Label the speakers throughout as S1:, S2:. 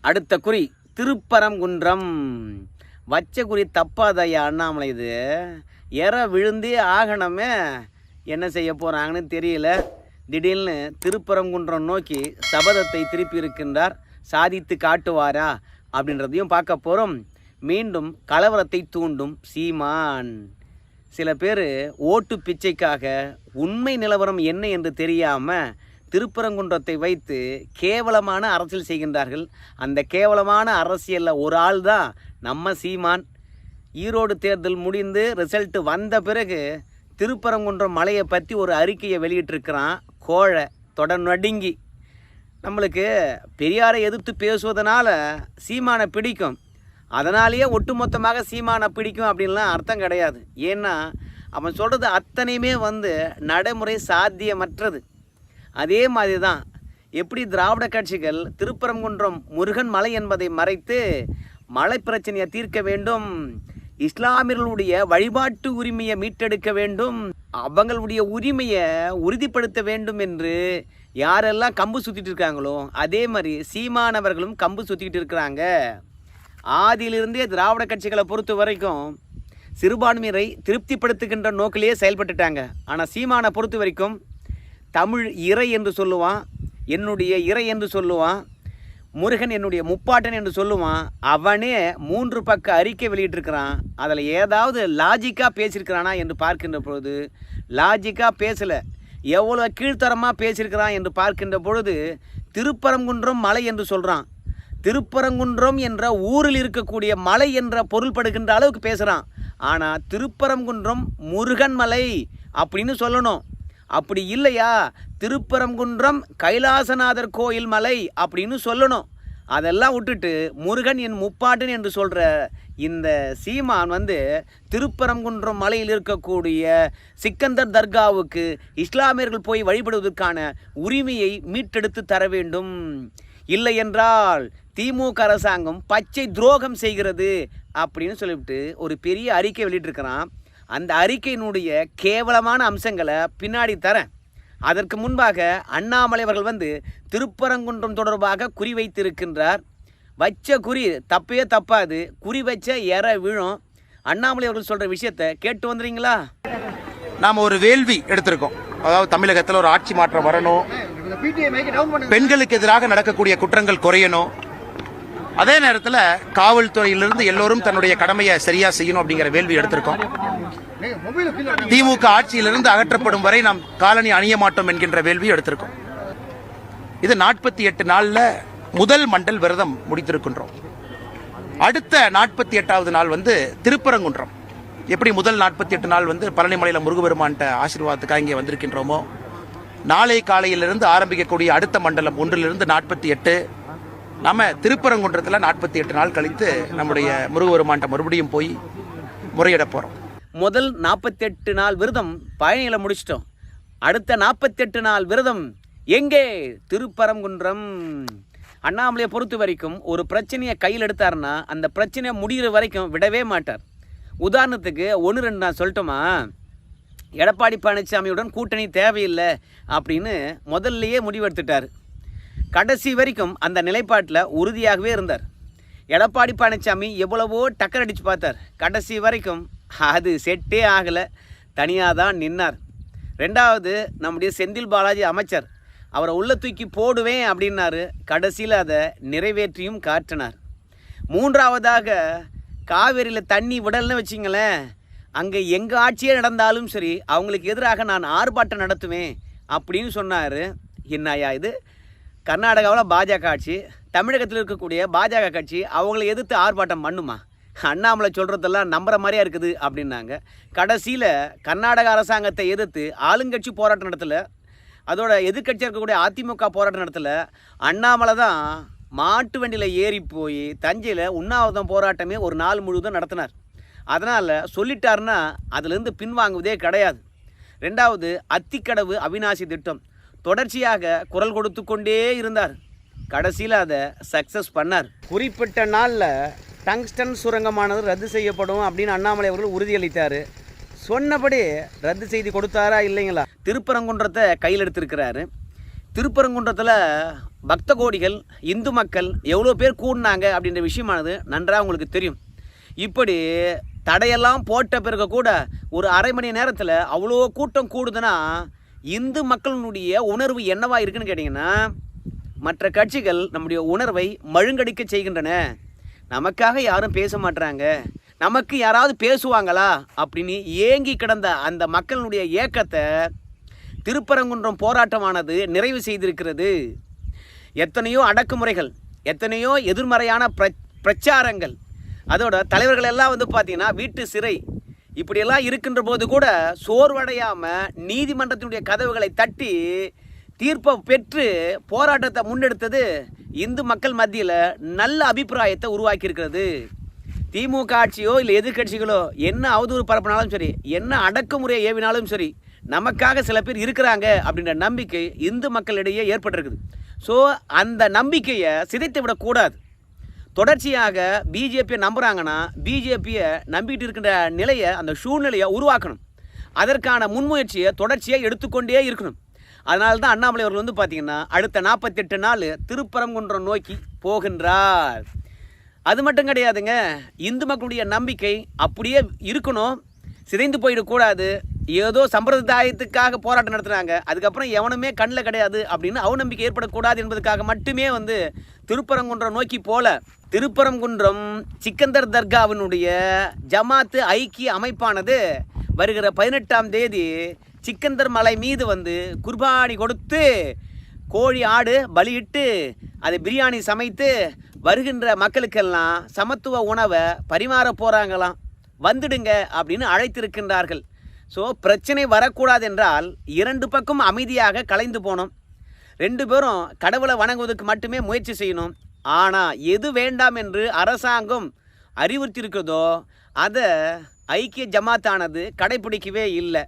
S1: அடுத்த குறி திருப்பரங்குன்றம். வச்ச குறி தப்பாதையா அண்ணாமலை இது. எற விழுந்தே ஆகணுமே. என்ன செய்ய போகிறாங்கன்னு தெரியல. திடீர்னு திருப்பரங்குன்றம் நோக்கி சபதத்தை திருப்பி இருக்கின்றார். சாதித்து காட்டுவாரா அப்படின்றதையும் பார்க்க போகிறோம் மீண்டும் கலவரத்தை தூண்டும் சீமான். சில பேர் ஓட்டு பிச்சைக்காக உண்மை நிலவரம் என்ன என்று தெரியாமல் திருப்பரங்குன்றத்தை வைத்து கேவலமான அரசியல் செய்கின்றார்கள். அந்த கேவலமான அரசியலில் ஒரு ஆள் தான் நம்ம சீமான். ஈரோடு தேர்தல் முடிந்து ரிசல்ட்டு வந்த பிறகு திருப்பரங்குன்றம் மலையை பற்றி ஒரு அறிக்கையை வெளியிட்டிருக்கிறான் கோழை தொடர் நடுங்கி. நம்மளுக்கு பெரியாரை எதிர்த்து பேசுவதனால சீமானை பிடிக்கும். அதனாலேயே ஒட்டுமொத்தமாக சீமானை பிடிக்கும் அப்படின்லாம் அர்த்தம் கிடையாது. ஏன்னா அவன் சொல்கிறது அத்தனையுமே வந்து நடைமுறை சாத்தியமற்றது. அதே மாதிரி தான் எப்படி திராவிட கட்சிகள் திருப்பரங்குன்றம் முருகன் மலை என்பதை மறைத்து மலை பிரச்சனையை தீர்க்க வேண்டும் இஸ்லாமியர்களுடைய வழிபாட்டு உரிமையை மீட்டெடுக்க வேண்டும் அவங்களுடைய உரிமையை உறுதிப்படுத்த வேண்டும் என்று யாரெல்லாம் கம்பு சுற்றிட்டு இருக்காங்களோ அதே மாதிரி சீமானவர்களும் கம்பு சுற்றிக்கிட்டு இருக்கிறாங்க. ஆதியிலிருந்தே திராவிட கட்சிகளை பொறுத்த வரைக்கும் சிறுபான்மையினரை திருப்திப்படுத்துகின்ற நோக்கிலேயே செயல்பட்டுட்டாங்க. ஆனால் சீமானை பொறுத்த வரைக்கும் தமிழ் இறை என்று சொல்லுவான் என்னுடைய இறை என்று சொல்லுவான் முருகன் என்னுடைய முப்பாட்டன் என்று சொல்லுவான் அவனே மூன்று பக்க அறிக்கை வெளியிட்டிருக்கிறான். அதில் ஏதாவது லாஜிக்காக பேசியிருக்கிறானா என்று பார்க்கின்ற பொழுது லாஜிக்காக பேசலை. எவ்வளோ கீழ்த்தரமாக பேசியிருக்கிறான் என்று பார்க்கின்ற பொழுது திருப்பரங்குன்றம் மலை என்று சொல்கிறான் திருப்பரங்குன்றம் என்ற ஊரில் இருக்கக்கூடிய மலை என்ற பொருள்படுகின்ற அளவுக்கு பேசுகிறான் ஆனால் திருப்பரங்குன்றம் முருகன் மலை அப்படின்னு சொல்லணும். அப்படி இல்லையா? திருப்பரங்குன்றம் கைலாசநாதர் கோயில் மலை அப்படின்னு சொல்லணும். அதெல்லாம் விட்டுட்டு முருகன் என் முப்பாட்டன் என்று சொல்கிற இந்த சீமான் வந்து திருப்பரங்குன்றம் மலையில் இருக்கக்கூடிய சிக்கந்தர் தர்காவுக்கு இஸ்லாமியர்கள் போய் வழிபடுவதற்கான உரிமையை மீட்டெடுத்து தர வேண்டும். இல்லை என்றால் திமுக அரசாங்கம் பச்சை துரோகம் செய்கிறது அப்படின்னு சொல்லிவிட்டு ஒரு பெரிய அறிக்கை வெளியிட்டிருக்கிறான். அந்த அறிக்கையினுடைய கேவலமான அம்சங்களை பின்னாடி தரேன். அதற்கு முன்பாக அண்ணாமலை அவர்கள் வந்து திருப்பரங்குன்றம் தொடர்பாக குறி வைத்திருக்கின்றார். வச்ச குறி தப்பே தப்பாது. குறி வச்ச எற விழும். அண்ணாமலை அவர்கள் சொல்கிற விஷயத்தை கேட்டு வந்துடுறீங்களா
S2: நாம் ஒரு வேள்வி எடுத்திருக்கோம். அதாவது தமிழகத்தில் ஒரு ஆட்சி மாற்றம் வரணும். பெண்களுக்கு எதிராக நடக்கக்கூடிய குற்றங்கள் குறையணும். அதே நேரத்தில் காவல்துறையிலிருந்து எல்லோரும் தன்னுடைய கடமையை சரியா செய்யணும் அப்படிங்கிற வேள்வி எடுத்திருக்கோம். திமுக ஆட்சியிலிருந்து அகற்றப்படும் வரை நாம் காலனி அணிய மாட்டோம் என்கின்ற வேள்வி எடுத்திருக்கோம். இது நாற்பத்தி எட்டு நாளில் முதல் மண்டல் விரதம் முடித்திருக்கின்றோம். அடுத்த நாற்பத்தி எட்டாவது நாள் வந்து திருப்பரங்குன்றம். எப்படி முதல் நாற்பத்தி எட்டு நாள் வந்து பழனிமலையில் முருகபெருமான்ட ஆசீர்வாதத்துக்காக இங்கே வந்திருக்கின்றோமோ நாளை காலையிலிருந்து ஆரம்பிக்கக்கூடிய அடுத்த மண்டலம் ஒன்றிலிருந்து நாற்பத்தி எட்டு நம்ம திருப்பரங்குன்றத்தில் நாற்பத்தி எட்டு நாள் கழித்து நம்முடைய முருகபெருமான்ட்ட மறுபடியும் போய் முறையிட போகிறோம்
S1: முதல் நாற்பத்தெட்டு நாள் விரதம் பழனியில் முடிச்சிட்டோம். அடுத்த நாற்பத்தெட்டு நாள் விரதம் எங்கே? திருப்பரங்குன்றம். அண்ணாமலையை பொறுத்த வரைக்கும் ஒரு பிரச்சனையை கையில் எடுத்தாருன்னா அந்த பிரச்சனையை முடிகிற வரைக்கும் விடவே மாட்டார். உதாரணத்துக்கு ஒன்று ரெண்டு நான் சொல்லட்டுமா? எடப்பாடி பழனிசாமியுடன் கூட்டணி தேவையில்லை அப்படின்னு முதல்லையே முடிவெடுத்துட்டார். கடைசி வரைக்கும் அந்த நிலைப்பாட்டில் உறுதியாகவே இருந்தார். எடப்பாடி பழனிசாமி எவ்வளவோ டக்கர் அடித்து பார்த்தார். கடைசி வரைக்கும் அது செட்டே ஆகலை. தனியாக தான் நின்னார். ரெண்டாவது நம்முடைய செந்தில் பாலாஜி அமைச்சர் அவரை உள்ள தூக்கி போடுவேன் அப்படின்னாரு. கடைசியில் அதை நிறைவேற்றியும் காட்டினார். மூன்றாவதாக காவேரியில் தண்ணி விடல்னு வச்சிங்களேன். அங்கே எங்கள் ஆட்சியே நடந்தாலும் சரி அவங்களுக்கு எதிராக நான் ஆர்ப்பாட்டம் நடத்துவேன் அப்படின்னு சொன்னார். என்னையா இது? கர்நாடகாவில் பாஜக ஆட்சி தமிழகத்தில் இருக்கக்கூடிய பாஜக கட்சி அவங்களை எதிர்த்து ஆர்ப்பாட்டம் பண்ணுமா? அண்ணாமலை சொல்கிறதெல்லாம் நம்புற மாதிரியா இருக்குது அப்படின்னாங்க. கடைசியில் கர்நாடக அரசாங்கத்தை எதிர்த்து ஆளுங்கட்சி போராட்டம் நடத்தல. அதோட எதிர்க்கட்சியாக இருக்கக்கூடிய அதிமுக போராட்டம் நடத்தல. அண்ணாமலை தான் மாட்டு வண்டியில் ஏறி போய் தஞ்சையில் உண்ணாவிரதம் போராட்டமே ஒரு நாள் முழுவதும் நடத்தினார். அதனால் சொல்லிட்டாருன்னா அதுலேருந்து பின்வாங்குவதே கிடையாது. ரெண்டாவது அத்திக்கடவு அவிநாசி திட்டம். தொடர்ச்சியாக குரல் கொடுத்து கொண்டே இருந்தார். கடைசியில் அதை சக்ஸஸ் பண்ணார். குறிப்பிட்ட நாளில் டங்ஸ்டன் சுரங்கமானது ரத்து செய்யப்படும் அப்படின்னு அண்ணாமலை அவர்கள் உறுதியளித்தார். சொன்னபடி ரத்து செய்தி கொடுத்தாரா இல்லைங்களா? திருப்பரங்குன்றத்தை கையில் எடுத்திருக்கிறாரு. திருப்பரங்குன்றத்தில் பக்த கோடிகள் இந்து மக்கள் எவ்வளோ பேர் கூடினாங்க அப்படின்ற விஷயமானது நன்றாக உங்களுக்கு தெரியும். இப்படி தடையெல்லாம் போட்ட பிறகு கூட ஒரு அரை மணி நேரத்தில் அவ்வளோ கூட்டம் கூடுதுன்னா இந்து மக்களினுடைய உணர்வு என்னவா இருக்குன்னு கேட்டிங்கன்னா மற்ற கட்சிகள் நம்முடைய உணர்வை மழுங்கடிக்க செய்கின்றன. நமக்காக யாரும் பேச மாட்றாங்க. நமக்கு யாராவது பேசுவாங்களா? அப்படின்னு ஏங்கி கிடந்த அந்த மக்களுடைய ஏக்கத்தை திருப்பரங்குன்றம் போராட்டமானது நிறைவு செய்திருக்கிறது. எத்தனையோ அடக்குமுறைகள் எத்தனையோ எதிர்மறையான பிர பிரச்சாரங்கள். அதோட தலைவர்கள் எல்லாம் வந்து பார்த்திங்கன்னா வீட்டு சிறை இப்படியெல்லாம் இருக்கின்ற போது கூட சோர்வடையாமல் நீதிமன்றத்தினுடைய கதவுகளை தட்டி தீர்ப்பை பெற்று போராட்டத்தை முன்னெடுத்தது இந்து மக்கள் மத்தியில் நல்ல அபிப்பிராயத்தை உருவாக்கியிருக்கிறது. திமுக ஆட்சியோ இல்லை எதிர்க்கட்சிகளோ என்ன அவதூறு பரப்பினாலும் சரி என்ன அடக்குமுறையை ஏவினாலும் சரி நமக்காக சில பேர் இருக்கிறாங்க அப்படின்ற நம்பிக்கை இந்து மக்களிடையே ஏற்பட்டிருக்குது. ஸோ அந்த நம்பிக்கையை சிதைத்து விடக்கூடாது தொடர்ச்சியாக பிஜேபியை நம்புகிறாங்கன்னா பிஜேபியை நம்பிட்டு இருக்கின்ற நிலையை அந்த சூழ்நிலையை உருவாக்கணும். அதற்கான முன்முயற்சியை தொடர்ச்சியாக எடுத்துக்கொண்டே இருக்கணும். அதனால தான் அண்ணாமலை அவர்கள் வந்து பார்த்தீங்கன்னா அடுத்த நாற்பத்தெட்டு நாள் திருப்பரங்குன்றம் நோக்கி போகின்றார். அது மட்டும் கிடையாதுங்க இந்து மக்களுடைய நம்பிக்கை அப்படியே இருக்கணும். சிதைந்து போயிடக்கூடாது. ஏதோ சம்பிரதாயத்துக்காக போராட்டம் நடத்துகிறாங்க அதுக்கப்புறம் எவனுமே கண்ணில் கிடையாது அப்படின்னு அவநம்பிக்கை ஏற்படக்கூடாது என்பதற்காக மட்டுமே வந்து திருப்பரங்குன்றம் நோக்கி போல திருப்பரங்குன்றம் சிக்கந்தர் தர்காவினுடைய ஜமாத்து ஐக்கிய அமைப்பானது வருகிற பதினெட்டாம் தேதி சிக்கந்தர் மலை மீது வந்து குர்பானி கொடுத்து கோழி ஆடு பலியிட்டு அதை பிரியாணி சமைத்து வருகின்ற மக்களுக்கெல்லாம் சமத்துவ உணவை பரிமாற போகிறாங்களாம் வந்துடுங்க அப்படின்னு அழைத்திருக்கின்றார்கள். ஸோ பிரச்சனை வரக்கூடாது என்றால் இரண்டு பக்கம் அமைதியாக கலைந்து போனோம் ரெண்டு பேரும் கடவுளை வணங்குவதற்கு மட்டுமே முயற்சி செய்யணும். ஆனால் எது வேண்டாம் என்று அரசாங்கம் அறிவுறுத்தியிருக்கிறதோ அதை ஐக்கிய ஜமாத்தானது கடைபிடிக்கவே இல்லை.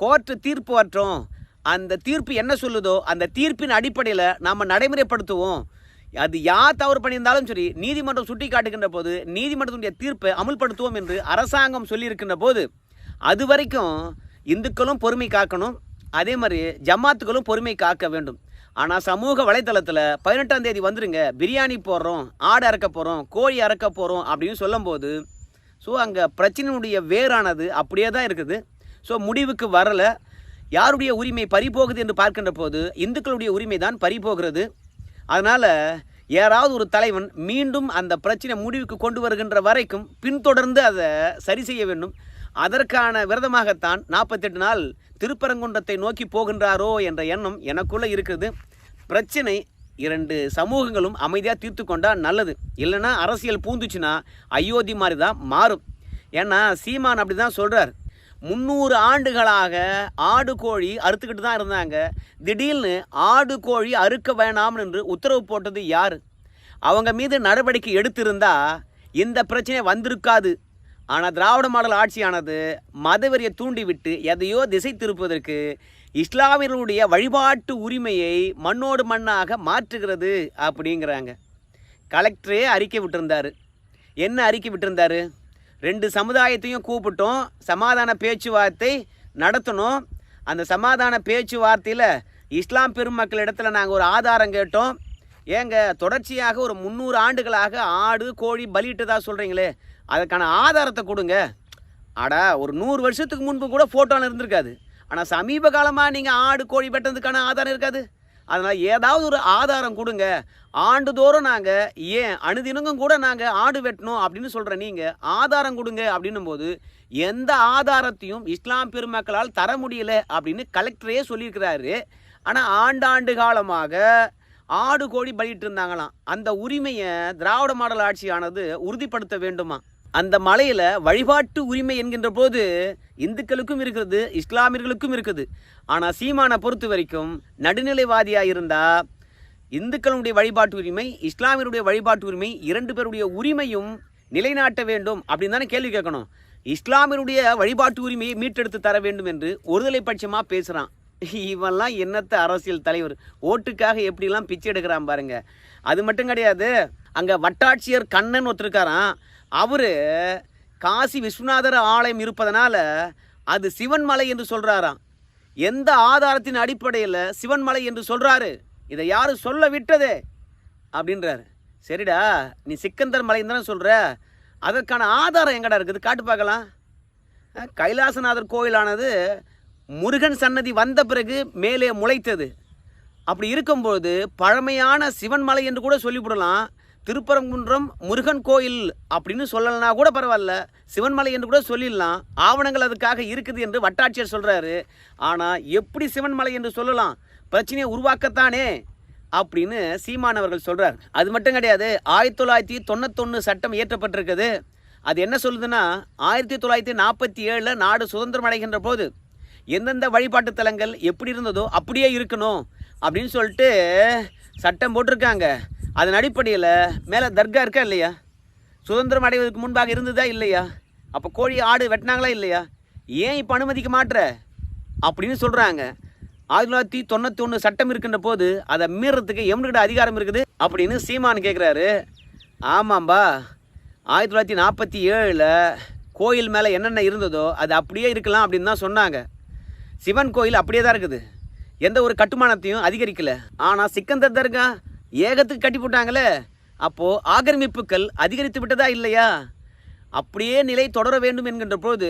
S1: கோர்ட்டு தீர்ப்பு வற்றோம் அந்த தீர்ப்பு என்ன சொல்லுதோ அந்த தீர்ப்பின் அடிப்படையில் நாம் நடைமுறைப்படுத்துவோம். அது யார் தவறு பண்ணியிருந்தாலும் சரி நீதிமன்றம் சுட்டி காட்டுகின்ற போது நீதிமன்றத்தினுடைய தீர்ப்பை அமுல்படுத்துவோம் என்று அரசாங்கம் சொல்லியிருக்கின்ற போது அது வரைக்கும் இந்துக்களும் பொறுமை காக்கணும். அதே மாதிரி ஜமாத்துக்களும் பொறுமை காக்க வேண்டும். ஆனால் சமூக வலைத்தளத்தில் பதினெட்டாம் தேதி வந்துருங்க. பிரியாணி போடுறோம் ஆடு அறக்க போகிறோம் கோழி அறக்க போகிறோம் அப்படின்னு சொல்லும்போது ஸோ அங்கே பிரச்சனையுடைய வேரானது அப்படியே தான் இருக்குது. ஸோ முடிவுக்கு வரலை. யாருடைய உரிமை பறிபோகுது என்று பார்க்கின்ற போது இந்துக்களுடைய உரிமை தான் பறிபோகிறது. அதனால் யாராவது ஒரு தலைவன் மீண்டும் அந்த பிரச்சனை முடிவுக்கு கொண்டு வருகின்ற வரைக்கும் பின்தொடர்ந்து அதை சரி செய்ய வேண்டும். அதற்கான விரதமாகத்தான் நாற்பத்தெட்டு நாள் திருப்பரங்குன்றத்தை நோக்கி போகின்றாரோ என்ற எண்ணம் எனக்குள்ளே இருக்கிறது பிரச்சனை இரண்டு சமூகங்களும் அமைதியாக தீர்த்து கொண்டால் நல்லது. இல்லைன்னா அரசியல் பூந்துச்சுன்னா அயோத்தி மாதிரி தான் மாறும். ஏன்னா சீமான் அப்படி தான் சொல்கிறார் முந்நூறு ஆண்டுகளாக ஆடு கோழி அறுத்துக்கிட்டு தான் இருந்தாங்க. திடீர்னு ஆடு கோழி அறுக்க வேணாம் என்று உத்தரவு போட்டது யார்? அவங்க மீது நடவடிக்கை எடுத்திருந்தா இந்த பிரச்சனை வந்திருக்காது. ஆனால் திராவிட மாடல் ஆட்சியானது மதவெறியை தூண்டிவிட்டு எதையோ திசை திருப்பதற்கு இஸ்லாமியர்களுடைய வழிபாட்டு உரிமையை மண்ணோடு மண்ணாக மாற்றுகிறது அப்படிங்கிறாங்க. கலெக்டரே அறிக்கை விட்டிருந்தார். என்ன அறிக்கை விட்டிருந்தார்? ரெண்டு சமுதாயத்தையும் கூப்பிட்டோம் சமாதான பேச்சுவார்த்தை நடத்தணும். அந்த சமாதான பேச்சுவார்த்தையில் இஸ்லாம் பெருமக்கள் இடத்துல நாங்கள் ஒரு ஆதாரம் கேட்டோம். ஏங்க தொடர்ச்சியாக ஒரு முந்நூறு ஆண்டுகளாக ஆடு கோழி பலியிட்டதாக சொல்கிறீங்களே அதுக்கான ஆதாரத்தை கொடுங்க. அட ஒரு நூறு வருஷத்துக்கு முன்பு கூட ஃபோட்டோவில் இருந்திருக்காது. ஆனால் சமீப காலமாக நீங்கள் ஆடு கோழி வெட்டுறதுக்கான ஆதாரம் இருக்காது. அதனால் ஏதாவது ஒரு ஆதாரம் கொடுங்க. ஆண்டுதோறும் நாங்கள் ஏன் அணுதினங்கும் கூட நாங்கள் ஆடு வெட்டணும் அப்படின்னு சொல்கிற நீங்கள் ஆதாரம் கொடுங்க அப்படின்னும் போது எந்த ஆதாரத்தையும் இஸ்லாம் பெருமக்களால் தர முடியல அப்படின்னு கலெக்டரே சொல்லியிருக்கிறாரு. ஆனால் ஆண்டாண்டு காலமாக ஆடு கோழி பலிட்டு இருந்தாங்களாம். அந்த உரிமையை திராவிட மாடல் ஆட்சியானது உறுதிப்படுத்த வேண்டுமா? அந்த மலையில் வழிபாட்டு உரிமை என்கின்ற போது இந்துக்களுக்கும் இருக்கிறது இஸ்லாமியர்களுக்கும் இருக்குது. ஆனால் சீமானை பொறுத்த வரைக்கும் நடுநிலைவாதியாக இருந்தால் இந்துக்களுடைய வழிபாட்டு உரிமை இஸ்லாமியருடைய வழிபாட்டு உரிமை இரண்டு பேருடைய உரிமையும் நிலைநாட்ட வேண்டும் அப்படின்னு தானே கேள்வி கேட்கணும். இஸ்லாமியருடைய வழிபாட்டு உரிமையை மீட்டெடுத்து தர வேண்டும் என்று ஒருதலை பட்சமாக பேசுகிறான் இவெல்லாம் என்னத்த அரசியல் தலைவர்? ஓட்டுக்காக எப்படிலாம் பிச்சை எடுக்கிறான் பாருங்க. அது மட்டும் கிடையாது அங்கே வட்டாட்சியர் கண்ணன் ஒருத்தருக்காரான் அவர் காசி விஸ்வநாதர் ஆலயம் இருப்பதனால அது சிவன்மலை என்று சொல்கிறாராம் எந்த ஆதாரத்தின் அடிப்படையில் சிவன்மலை என்று சொல்கிறாரு இதை யாரும் சொல்ல விட்டதே? அப்படின்றாரு. சரிடா நீ சிக்கந்தர் மலைன்னு தானே சொல்கிற அதற்கான ஆதாரம் எங்கடா இருக்குது காட்டு பார்க்கலாம். கைலாசநாதர் கோயிலானது முருகன் சன்னதி வந்த பிறகு மேலே முளைத்தது. அப்படி இருக்கும்போது பழமையான சிவன்மலை என்று கூட சொல்லிவிடலாம். திருப்பரங்குன்றம் முருகன் கோயில் அப்படின்னு சொல்லலைனா கூட பரவாயில்ல. சிவன்மலை என்று கூட சொல்லிடலாம். ஆவணங்கள் அதுக்காக இருக்குது என்று வட்டாட்சியர் சொல்கிறாரு ஆனால் எப்படி சிவன்மலை என்று சொல்லலாம்? பிரச்சனையை உருவாக்கத்தானே அப்படின்னு சீமானவர்கள் சொல்கிறார் அது மட்டும் கிடையாது ஆயிரத்தி தொள்ளாயிரத்தி தொண்ணூத்தொன்று சட்டம் இயற்றப்பட்டிருக்குது. அது என்ன சொல்லுதுன்னா ஆயிரத்தி தொள்ளாயிரத்தி நாற்பத்தி ஏழில் நாடு சுதந்திரம் அடைகின்ற போது எந்தெந்த வழிபாட்டு தலங்கள் எப்படி இருந்ததோ அப்படியே இருக்கணும் அப்படின்னு சொல்லிட்டு சட்டம் போட்டிருக்காங்க. அதன் அடிப்படையில் மேலே தர்கா இருக்கா இல்லையா? சுதந்திரம் அடைவதற்கு முன்பாக இருந்ததா இல்லையா? அப்போ கோழி ஆடு வெட்டினாங்களா இல்லையா? ஏன் இப்போ அனுமதிக்க மாட்டுற அப்படின்னு சொல்கிறாங்க ஆயிரத்தி தொள்ளாயிரத்தி தொண்ணூற்றி ஒன்று சட்டம் இருக்கின்ற போது அதை மீறத்துக்கு எவனுக்கிட்ட அதிகாரம் இருக்குது அப்படின்னு சீமான் கேட்குறாரு ஆமாம்பா. ஆயிரத்தி தொள்ளாயிரத்தி நாற்பத்தி ஏழில் கோயில் மேலே என்னென்ன இருந்ததோ அது அப்படியே இருக்கலாம் அப்படின்னு தான் சொன்னாங்க. சிவன் கோயில் அப்படியே தான் இருக்குது. எந்த ஒரு கட்டுமானத்தையும் அதிகரிக்கலை. ஆனால் சிக்கந்தர் தர்கா ஏகத்துக்கு கட்டி போட்டாங்களே. அப்போது ஆக்கிரமிப்புகள் அதிகரித்து விட்டதா இல்லையா? அப்படியே நிலை தொடர வேண்டும் என்கின்ற போது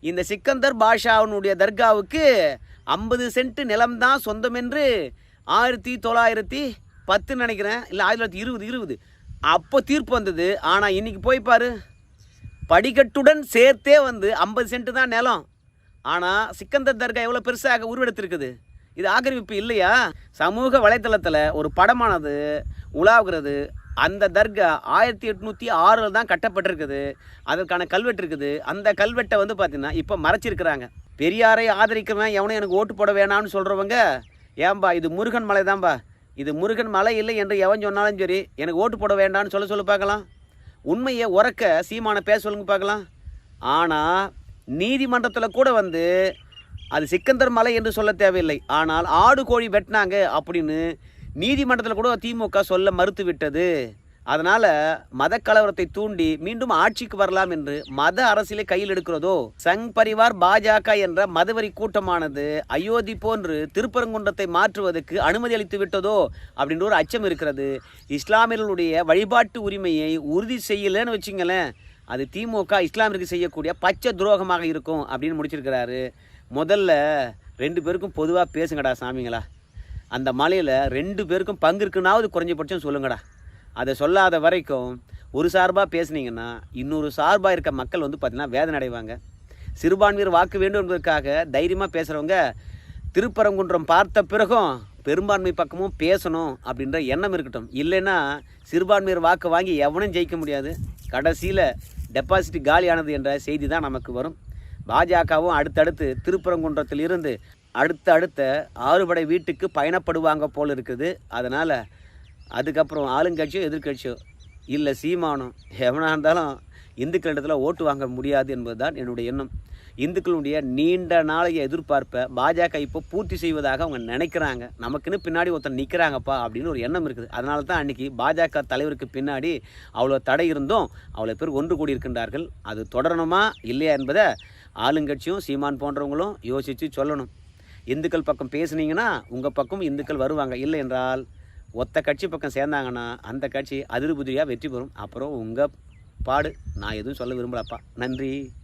S1: இந்த சிக்கந்தர் பாஷாவினுடைய தர்காவுக்கு ஐம்பது சென்ட் நிலம்தான் சொந்தம் என்று ஆயிரத்தி தொள்ளாயிரத்தி பத்து நினைக்கிறேன். இல்லை ஆயிரத்தி தொள்ளாயிரத்தி இருபது இருபது. அப்போ தீர்ப்பு வந்தது. ஆனால் இன்றைக்கி போய் பாரு. படிக்கட்டுடன் சேர்த்தே வந்து ஐம்பது சென்ட் தான் நிலம். ஆனால் சிக்கந்தர் தர்கா எவ்வளோ பெருசாக உருவெடுத்திருக்குது? இது ஆக்கிரமிப்பு இல்லையா? சமூக வலைத்தளத்தில் ஒரு படமானது உலாவுகிறது. அந்த தர்கா ஆயிரத்தி எட்நூற்றி ஆறில் தான் கட்டப்பட்டிருக்குது. அதற்கான கல்வெட்டு இருக்குது. அந்த கல்வெட்டை வந்து பார்த்தீங்கன்னா இப்போ மறைச்சிருக்கிறாங்க. பெரியாரை ஆதரிக்கிறவன் எவனும் எனக்கு ஓட்டு போட வேணாம்னு சொல்கிறவங்க ஏன்பா இது முருகன் மலை தான்பா. இது முருகன் மலை இல்லை என்று எவன் சொன்னாலும் சரி எனக்கு ஓட்டு போட வேண்டாம்னு சொல்ல சொல்லி பார்க்கலாம். உண்மையை உறக்க சீமான பேச சொல்லுங்க பார்க்கலாம். ஆனால் நீதிமன்றத்தில் கூட வந்து அது சிக்கந்தர் மலை என்று சொல்ல தேவையில்லை. ஆனால் ஆடு கோழி வெட்டினாங்க அப்படின்னு நீதிமன்றத்தில் கூட திமுக சொல்ல மறுத்து விட்டது. அதனால் மத கலவரத்தை தூண்டி மீண்டும் ஆட்சிக்கு வரலாம் என்று மத அரசியலை கையில் எடுக்கிறதோ? சங் பரிவார் பாஜக என்ற மதவரி கூட்டமானது அயோத்தி போன்று திருப்பரங்குன்றத்தை மாற்றுவதற்கு அனுமதி அளித்து விட்டதோ? அப்படின்ற ஒரு அச்சம் இருக்கிறது. இஸ்லாமியர்களுடைய வழிபாட்டு உரிமையை உறுதி செய்யலைன்னு வச்சுங்களேன். அது திமுக இஸ்லாமிற்கு செய்யக்கூடிய பச்சை துரோகமாக இருக்கும் அப்படின்னு முடிச்சிருக்கிறாரு. முதல்ல ரெண்டு பேருக்கும் பொதுவாக பேசுங்கடா சாமிங்களா. அந்த மலையில் ரெண்டு பேருக்கும் பங்கு இருக்குன்னாவது குறைஞ்சபட்சம் சொல்லுங்கடா. அதை சொல்லாத வரைக்கும் ஒரு சார்பாக பேசுனீங்கன்னா இன்னொரு சார்பாக இருக்க மக்கள் வந்து பார்த்திங்கன்னா வேதனை அடைவாங்க. சிறுபான்மையர் வாக்கு வேண்டும் என்பதற்காக தைரியமாக பேசுகிறவங்க திருப்பரங்குன்றம் பார்த்த பிறகும் பெரும்பான்மை பக்கமும் பேசணும் அப்படின்ற எண்ணம் இருக்கட்டும். இல்லைன்னா சிறுபான்மையர் வாக்கு வாங்கி எவனும் ஜெயிக்க முடியாது. கடைசியில் டெபாசிட் காலியானது என்ற செய்தி தான் நமக்கு வரும். பாஜகவும் அடுத்தடுத்து திருப்பரங்குன்றத்தில் இருந்து அடுத்த அடுத்த ஆறுபடை வீட்டுக்கு பயணப்படுவாங்க போல் இருக்குது. அதனால் அதுக்கப்புறம் ஆளுங்கட்சியோ எதிர்க்கட்சியோ இல்லை சீமானம் எவனாக இருந்தாலும் இந்துக்களிடத்தில் ஓட்டு வாங்க முடியாது என்பதுதான் என்னுடைய எண்ணம். இந்துக்களுடைய நீண்ட நாளைய எதிர்பார்ப்பை பாஜக இப்போ பூர்த்தி செய்வதாக அவங்க நினைக்கிறாங்க. நமக்குன்னு பின்னாடி ஒருத்தர் நிற்கிறாங்கப்பா அப்படின்னு ஒரு எண்ணம் இருக்குது. அதனால தான் அன்றைக்கி பாஜக தலைவருக்கு பின்னாடி அவ்வளோ தடை இருந்தும் அவ்வளோ பேர் ஒன்று கூடி இருக்கின்றார்கள் அது தொடரணுமா இல்லையா என்பதை ஆளுங்கட்சியும் சீமான் போன்றவங்களும் யோசித்து சொல்லணும். இந்துக்கள் பக்கம் பேசுனீங்கன்னா உங்கள் பக்கம் இந்துக்கள் வருவாங்க. இல்லை என்றால் ஒத்த கட்சி பக்கம் சேர்ந்தாங்கன்னா அந்த கட்சி அதிருபுதிரியாக வெற்றி பெறும். அப்புறம் உங்கள் பாடு. நான் எதுவும் சொல்ல விரும்பலப்பா. நன்றி.